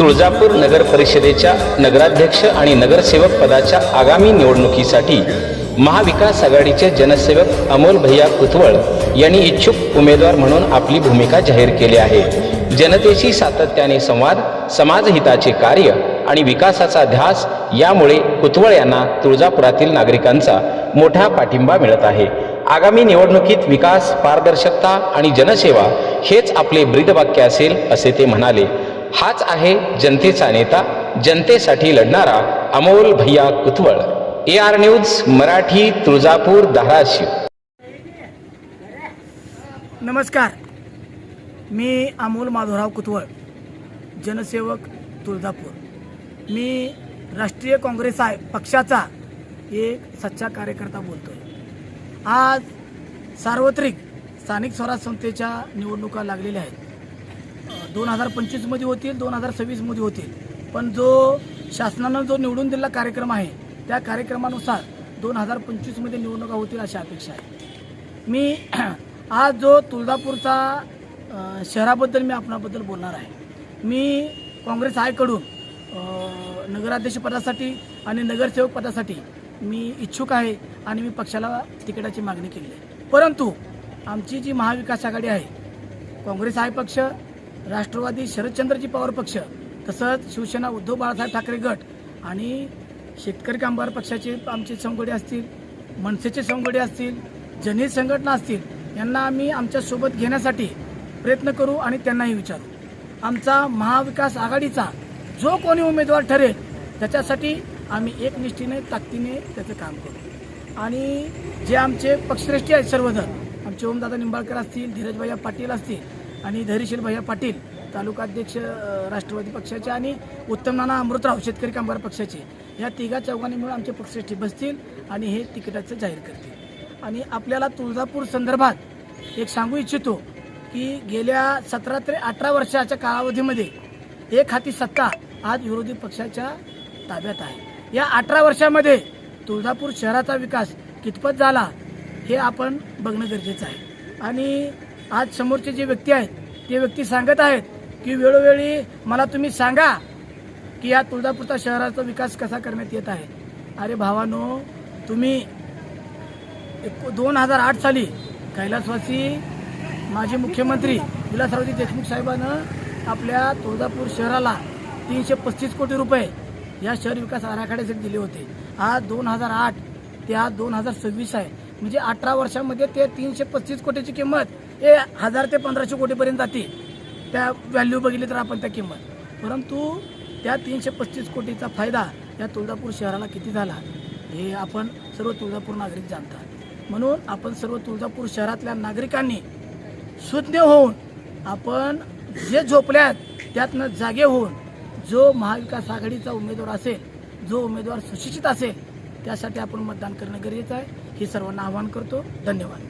तुळजापूर नगर परिषदेच्या नगराध्यक्ष आणि नगरसेवक पदाच्या आगामी निवडणुकीसाठी महाविकास आघाडीचे जनसेवक अमोल भैया कुतवळ यांनी इच्छुक उमेदवार म्हणून आपली भूमिका जाहीर केली आहे. जनतेशी सातत्याने संवाद समाजहिताचे कार्य आणि विकासाचा ध्यास यामुळे कुतवळ यांना तुळजापुरातील नागरिकांचा मोठा पाठिंबा मिळत आहे. आगामी निवडणुकीत विकास पारदर्शकता आणि जनसेवा हेच आपले ब्रीदवाक्य असेल असे ते म्हणाले. हाच आहे जनतेचा नेता जनतेसाठी लढणारा अमोल भैया Kutwal. A R news Marathi Tuljapur Dharashiv. नमस्कार. मी अमोल माधवराव कुतवळ जनसेवक तुळजापूर. मी राष्ट्रीय काँग्रेस आहे पक्षाचा एक सच्चा कार्यकर्ता बोलतो आज सार्वत्रिक स्थानिक स्वराज संस्थेच्या निवडणुका लागलेल्या आहेत. दोन हजार पंचवीसमध्ये होतील दोन हजार सव्वीसमध्ये होतील. पण जो शासनानं जो निवडून दिलेला कार्यक्रम आहे त्या कार्यक्रमानुसार दोन हजार पंचवीसमध्ये निवडणुका होतील अशी अपेक्षा आहे. मी आज जो तुळजापूरचा शहराबद्दल मी आपणाबद्दल बोलणार आहे. मी काँग्रेस आयकडून नगराध्यक्षपदासाठी आणि नगरसेवक पदासाठी मी इच्छुक आहे आणि मी पक्षाला तिकिटाची मागणी केली आहे. परंतु आमची जी महाविकास आघाडी आहे काँग्रेस आहे पक्ष राष्ट्रवादी शरदचंद्रजी पवार पक्ष तसंच शिवसेना उद्धव बाळासाहेब ठाकरे गट आणि शेतकरी कामगार पक्षाचे आमचे संघटने असतील मनसेचे संघटने असतील जनहित संघटना असतील यांना आम्ही आमच्यासोबत घेण्यासाठी प्रयत्न करू आणि त्यांनाही विचारू. आमचा महाविकास आघाडीचा जो कोणी उमेदवार ठरेल त्याच्यासाठी आम्ही एकनिष्ठीने ताकदीने त्याचं काम करू. आणि जे आमचे पक्षश्रेष्ठी आहेत सर्वजण आमचे ओमदादा निंबाळकर असतील धीरजभाई पाटील असतील आणि धैर्यशील भैया पाटील तालुका अध्यक्ष राष्ट्रवादी पक्षाचे आणि उत्तम नाना अमृतराव शेतकरी कामगार पक्षाचे. या तिघा चौघांनी आमचे पक्षश्रेष्ठी बसतील आणि हे तिकिटाचं जाहीर करतील. आणि आपल्याला तुळजापूर संदर्भात एक सांगू इच्छितो की गेल्या सतरा ते अठरा वर्षाच्या कालावधीमध्ये एक हाती सत्ता आज विरोधी पक्षाच्या ताब्यात आहे. या अठरा वर्षामध्ये तुळजापूर शहराचा विकास कितपत झाला हे आपण बघणं गरजेचं आहे. आणि आज समोरचे जे व्यक्ती आहेत ते व्यक्ती सांगत आहेत की वेळोवेळी मला तुम्ही सांगा की या तुळजापूरचा शहराचा विकास कसा करण्यात येत आहे. अरे भावानो तुम्ही एक दोन हजार आठ साली कैलासवासी माजी मुख्यमंत्री विलासरावजी देशमुख साहेबानं आपल्या तुळजापूर शहराला तीनशे पस्तीस कोटी रुपये या शहर विकास आराखड्यासाठी दिले होते. आज दोन हजार आठ ते आज दोन हजार सव्वीस आहे. म्हणजे अठरा वर्षामध्ये ते तीनशे पस्तीस कोटीची किंमत हे हजार ते पंधराशे कोटीपर्यंत जाते त्या व्हॅल्यू बघितली तर आपण त्या किंमत. परंतु त्या तीनशे पस्तीस कोटीचा फायदा या तुळजापूर शहराला किती झाला हे आपण सर्व तुळजापूर नागरिक जाणतात. म्हणून आपण सर्व तुळजापूर शहरातल्या नागरिकांनी सुज्ञ होऊन आपण जे झोपल्यात त्यातनं जागे होऊन जो महाविकास आघाडीचा उमेदवार असेल जो उमेदवार सुशिक्षित असेल त्यासाठी आपण मतदान करणं गरजेचं आहे. हे सर्वांना आवाहन करतो. धन्यवाद.